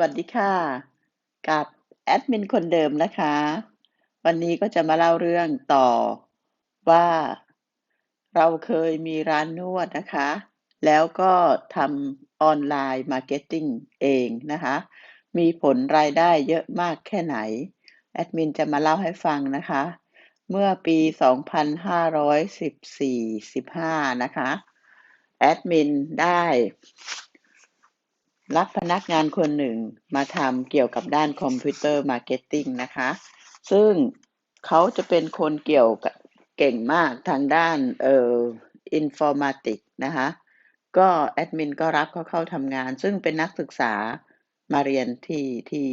วัสดีค่ะ กับแอดมินคนเดิมนะคะ วันนี้ก็จะมาเล่าเรื่องต่อว่าเราเคยมีร้านนวดนะคะ แล้วก็ทำออนไลน์มาร์เก็ตติ้งเองนะคะ มีผลรายได้เยอะมากแค่ไหน แอดมินจะมาเล่าให้ฟังนะคะ เมื่อปี 2514-15 นะคะ แอดมินได้ รับพนักงานคนหนึ่งมาทำเกี่ยวกับด้านคอมพิวเตอร์มาร์เก็ตติ้งนะคะ ซึ่งเขาจะเป็นคนเกี่ยวกับเก่งมากทางด้านเอ่ออินฟอร์มาติกนะคะก็แอดมินก็รับเขาเข้าทำงาน ซึ่งเป็นนักศึกษามาเรียนที่ที่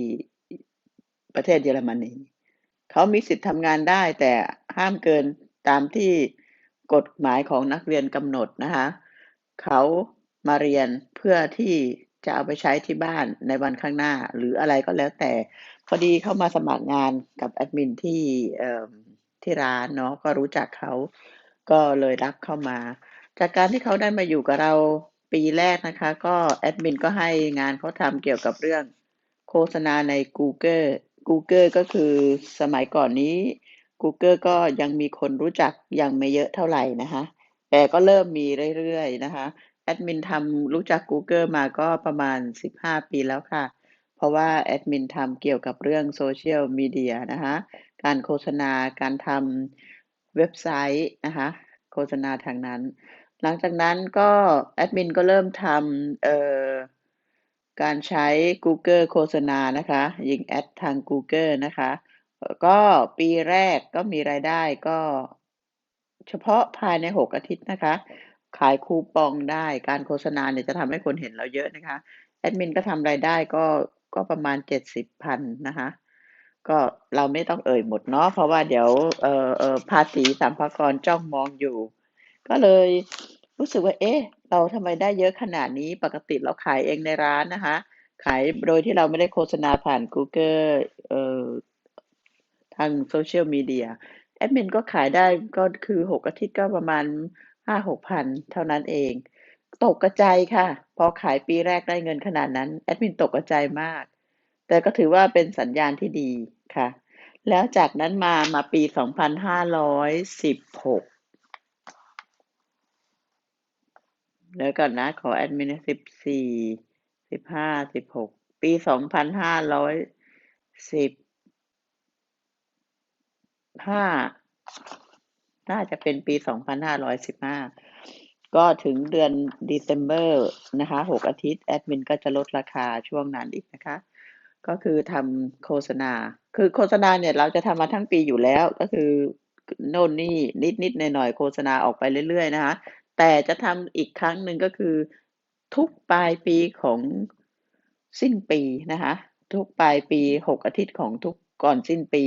ประเทศเยอรมนีเขามีสิทธิ์ทำงานได้แต่ห้ามเกินตามที่กฎหมายของนักเรียนกำหนดนะคะเขามาเรียนเพื่อที่ จะเอาไปใช้ที่บ้านในวันข้างหน้า หรืออะไรก็แล้วแต่ พอดีเข้ามาสมัครงานกับแอดมินที่ที่ร้านเนาะก็รู้จักเขาก็เลยรับเข้ามา จากการที่เขาได้มาอยู่กับเราปีแรกนะคะ ก็แอดมินก็ให้งานเขาทำเกี่ยวกับเรื่องโฆษณาใน Google Google ก็คือสมัยก่อนนี้ Google ก็ยังมีคนรู้จักยังไม่เยอะเท่าไหร่นะคะ แต่ก็เริ่มมีเรื่อยๆนะคะ แอดมินทำรู้จัก Google มาก็ประมาณ 15 ปีแล้วค่ะ เพราะว่าแอดมินทำเกี่ยวกับเรื่องโซเชียลมีเดียนะคะการโฆษณาการทำเว็บไซต์นะคะโฆษณาทางนั้น หลังจากนั้นก็แอดมินก็เริ่มทำเอ่อการใช้ Google โฆษณานะคะยิงแอดทาง Google นะคะ ก็ปีแรกก็มีรายได้ก็เฉพาะภายใน 6 อาทิตย์นะคะ ขายคูปองได้ การโฆษณาเนี่ยจะทำให้คนเห็นเราเยอะนะคะ แอดมินก็ทำรายได้ก็ก็ประมาณ70,000นนะคะ ก็เราไม่ต้องเอ่ยหมดเนาะเพราะว่าเดี๋ยวเออเออภาษีสรรพากรจ้องมองอยู่ ก็เลยรู้สึกว่า เอ๊ะ เราทำไมได้เยอะขนาดนี้ปกติเราขายเองในร้านนะคะ ขายโดยที่เราไม่ได้โฆษณาผ่าน Google เอ่อทางโซเชียลมีเดียแอดมินก็ขายได้ก็คือ6อาทิตย์ก็ประมาณ 5-6,000เท่านั้นเอง ตกกระจายค่ะ พอขายปีแรกได้เงินขนาดนั้น แอดมินตกกระจายมาก แต่ก็ถือว่าเป็นสัญญาณที่ดีค่ะ แล้วจากนั้นมามาปี2516เดี๋ยวก่อนนะ ขอแอดมิน14 15 16ปี2515น่า น่าจะเป็นปี 2515 ก็ถึงเดือน December นะคะ 6 อาทิตย์ แอดมินก็จะลดราคาช่วงนั้นอีกนะคะ ก็คือทำโฆษณา คือโฆษณาเนี่ยเราจะทำมาทั้งปีอยู่แล้ว ก็คือโน่นนี่นิดๆหน่อยๆโฆษณาออกไปเรื่อยๆนะคะ แต่จะทำอีกครั้งหนึ่งก็คือทุกปลายปีของสิ้นปีนะคะ ทุกปลายปี 6 อาทิตย์ของทุกก่อนสิ้นปี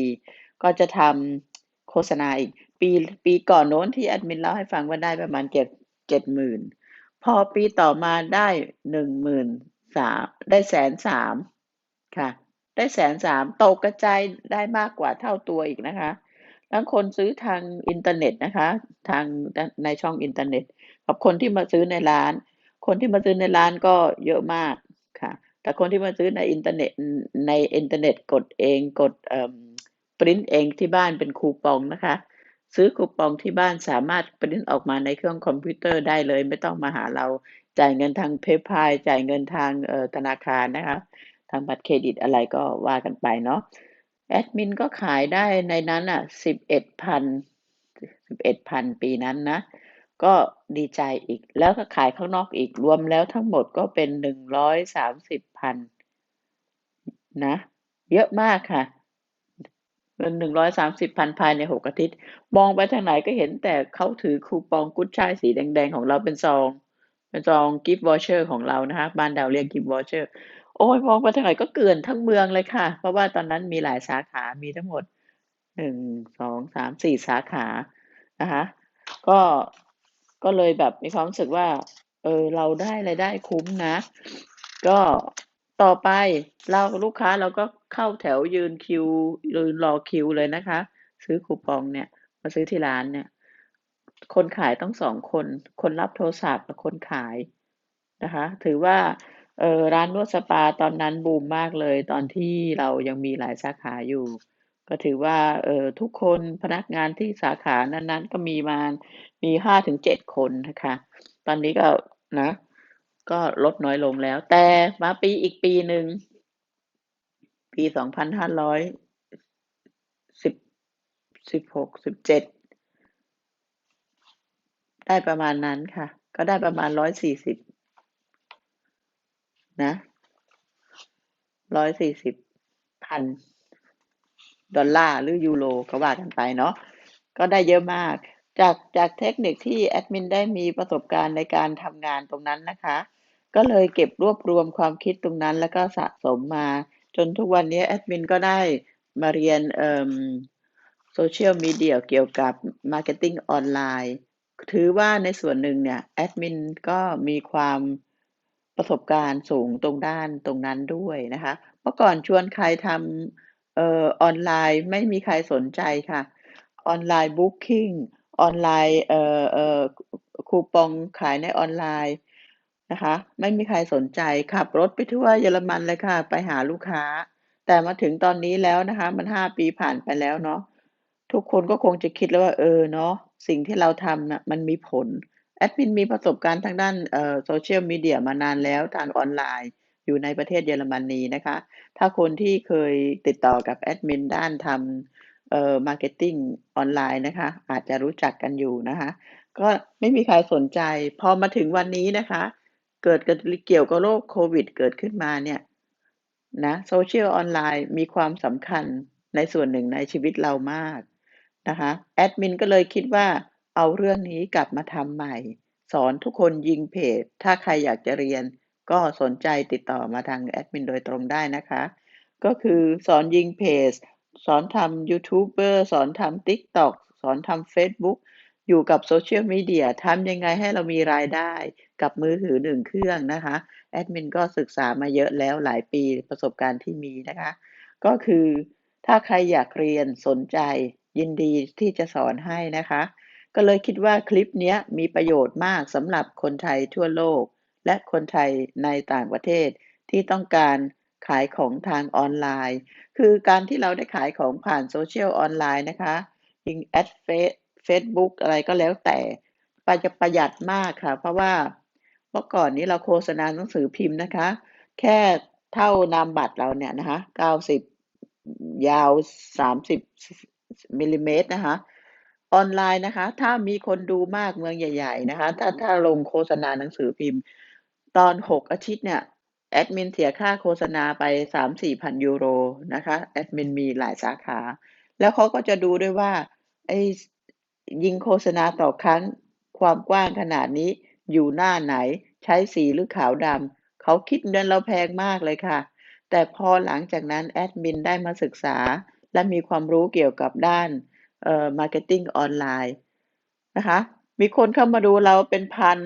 ก็จะทำโฆษณาอีก ปีปีก่อนโน้นที่แอดมินเล่าให้ฟังว่าได้ประมาณ7 70,000พอปีต่อมาได้13,000ได้103,000ค่ะ ได้103,000ตกกระจายได้มากกว่าเท่าตัวอีกนะคะทั้งคนซื้อทางอินเทอร์เน็ตนะคะ ทางในช่องอินเทอร์เน็ต กับคนที่มาซื้อในร้าน คนที่มาซื้อในร้านก็เยอะมากค่ะ แต่คนที่มาซื้อในอินเทอร์เน็ตในอินเทอร์เน็ตกดเองกดเอ่อพรินเองที่บ้านเป็นคูปองนะคะ ซื้อคูปองที่บ้านสามารถพรินต์ออกมาในเครื่องคอมพิวเตอร์ได้เลย ไม่ต้องมาหาเราจ่ายเงินทาง PayPal จ่ายเงินทางธนาคารนะคะ ทางบัตรเครดิตอะไรก็ว่ากันไปเนาะแอดมินก็ขายได้ในนั้นน่ะ11,000 11,000ปีนั้นนะ ก็ดีใจอีกแล้วก็ขายข้างนอกอีกรวมแล้วทั้งหมดก็เป็น130,000นะ เยอะมากค่ะ เงิน130,000ภายใน6อาทิตย์ มองไปทางไหนก็เห็นแต่เขาถือคูปองกุ๊ดช่ายสีแดง ๆ ของเราเป็นซอง เป็นซองกิฟต์วอเชอร์ของเรานะคะบ้านเราเรียกกิฟต์วอเชอร์โอ๊ยมองไปทางไหนก็เกลื่อนทั้งเมืองเลยค่ะ เพราะว่าตอนนั้นมีหลายสาขา มีทั้งหมด1 2 3 4สาขานะคะก็ก็เลยแบบมีความรู้สึกว่า เออเราได้รายได้คุ้มนะ ก็ ต่อไปเราลูกค้าเราก็เข้าแถวยืนคิวยืนรอคิวเลยนะคะ ซื้อคูปองเนี่ย มาซื้อที่ร้านเนี่ย คนขายต้อง2คน คนรับโทรศัพท์กับคนขายนะคะ ถือว่าเออร้านนวดสปาตอนนั้นบูมมากเลย ตอนที่เรายังมีหลายสาขาอยู่ ก็ถือว่าเออทุกคนพนักงานที่สาขานั้นๆ ก็มีมามี5-7คนนะคะ ตอนนี้ก็นะ ก็ลดน้อยลงแล้ว แต่มาปีอีกปีหนึ่ง ปี2516 17ได้ประมาณนั้นค่ะ ก็ได้ประมาณ140นะ140,000ดอลลาร์หรือยูโรก็ว่ากันไปเนาะก็ได้เยอะมาก จากจากเทคนิคที่แอดมินได้มีประสบการณ์ในการทำงานตรงนั้นนะคะ ก็เลยเก็บรวบรวมความคิดตรงนั้น แล้วก็สะสมมา จนทุกวันนี้แอดมินก็ได้มาเรียนเอ่อ Social Media เกี่ยวกับ Marketing ออนไลน์ถือว่าในส่วนหนึ่งเนี่ยแอดมินก็มีความประสบการณ์สูงตรงด้านตรงนั้นด้วยนะคะ เมื่อก่อนชวนใครทำเอ่อออนไลน์ไม่มีใครสนใจค่ะ ออนไลน์ Booking ออนไลน์เอ่อเอ่อคูปองขายในออนไลน์ นะคะ ไม่มีใครสนใจขับรถไปทั่วเยอรมันเลยค่ะ ไปหาลูกค้า แต่มาถึงตอนนี้แล้วนะคะ มัน5ปีผ่านไปแล้วเนาะทุกคนก็คงจะคิดแล้วว่าเออเนาะสิ่งที่เราทำน่ะมันมีผลแอดมินมีประสบการณ์ทางด้านเอ่อ Social Media มานานแล้วทางออนไลน์ อยู่ในประเทศเยอรมนีนะคะ ถ้าคนที่เคยติดต่อกับแอดมินด้านทำเอ่อ Marketing ออนไลน์นะคะ อาจจะรู้จักกันอยู่นะคะ ก็ไม่มีใครสนใจ พอมาถึงวันนี้นะคะ เกิดเกี่ยวกับโรคโควิด เกิดขึ้นมาเนี่ยนะ Social ออนไลน์มีความสำคัญในส่วนหนึ่งในชีวิตเรามากนะคะแอดมินก็เลยคิดว่าเอาเรื่องนี้กลับมาทำใหม่ สอนทุกคนยิงเพจ ถ้าใครอยากจะเรียน ก็สนใจติดต่อมาทางแอดมินโดยตรงได้นะคะ ก็คือสอนยิงเพจ สอนทำยูทูบเบอร์สอนทำ TikTok สอนทำ อยู่กับ Social Media ทำยังไงให้เรามีรายได้กับมือถือ1เครื่องนะคะแอดมินก็ศึกษามาเยอะแล้วหลายปีประสบการณ์ที่มีนะคะ ก็คือถ้าใครอยากเรียนสนใจยินดีที่จะสอนให้นะคะ ก็เลยคิดว่าคลิปนี้มีประโยชน์มากสำหรับคนไทยทั่วโลก และคนไทยในต่างประเทศที่ต้องการขายของทางออนไลน์ คือการที่เราได้ขายของผ่าน Social ออนไลน์นะคะยิงแอดเฟซ เฟซบุ๊กอะไรก็แล้วแต่ประจะประหยัดมากค่ะ เพราะว่าเมื่อก่อนนี้เราโฆษณาหนังสือพิมพ์นะคะ แค่เท่านามบัตรเราเนี่ยนะคะ90ยาว30มิลลิเมตรนะคะ ออนไลน์นะคะ ถ้ามีคนดูมากเมืองใหญ่ ๆ นะคะ ถ้าถ้าลงโฆษณาหนังสือพิมพ์ ตอน6อาทิตย์เนี่ยแอดมินเสียค่าโฆษณาไป3-4พันยูโรนะคะแอดมินมีหลายสาขา แล้วเขาก็จะดูด้วยว่าไอ ยิงโฆษณาต่อครั้ง ความกว้างขนาดนี้ อยู่หน้าไหน ใช้สีหรือขาวดำเขาคิดเงินเราแพงมากเลยค่ะ แต่พอหลังจากนั้นแอดมินได้มาศึกษา และมีความรู้เกี่ยวกับด้านเอ่อ Marketing ออนไลน์นะคะ มีคนเข้ามาดูเราเป็นพัน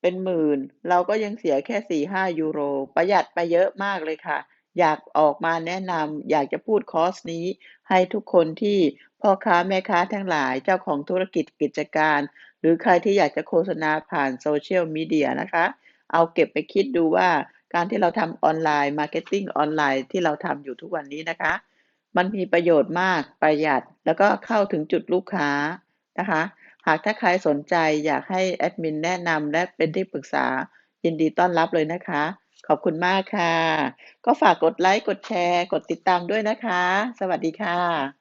เป็นหมื่น เราก็ยังเสียแค่4-5ยูโร ประหยัดไปเยอะมากเลยค่ะ อยากออกมาแนะนำอยากจะพูดคอร์สนี้ ให้ทุกคนที่พ่อค้าแม่ค้าทั้งหลายเจ้าของธุรกิจกิจการ หรือใครที่อยากจะโฆษณาผ่าน Social Media นะคะ เอาเก็บไปคิดดูว่าการที่เราทำออนไลน์ Marketing ออนไลน์ที่เราทำอยู่ทุกวันนี้นะคะ มันมีประโยชน์มากประหยัด แล้วก็เข้าถึงจุดลูกค้านะคะ หากถ้าใครสนใจอยากให้แอดมินแนะนำและเป็นที่ปรึกษายินดีต้อนรับเลยนะคะ ขอบคุณมากค่ะ ก็ฝากกดไลค์ กดแชร์ กดติดตามด้วยนะคะ สวัสดีค่ะ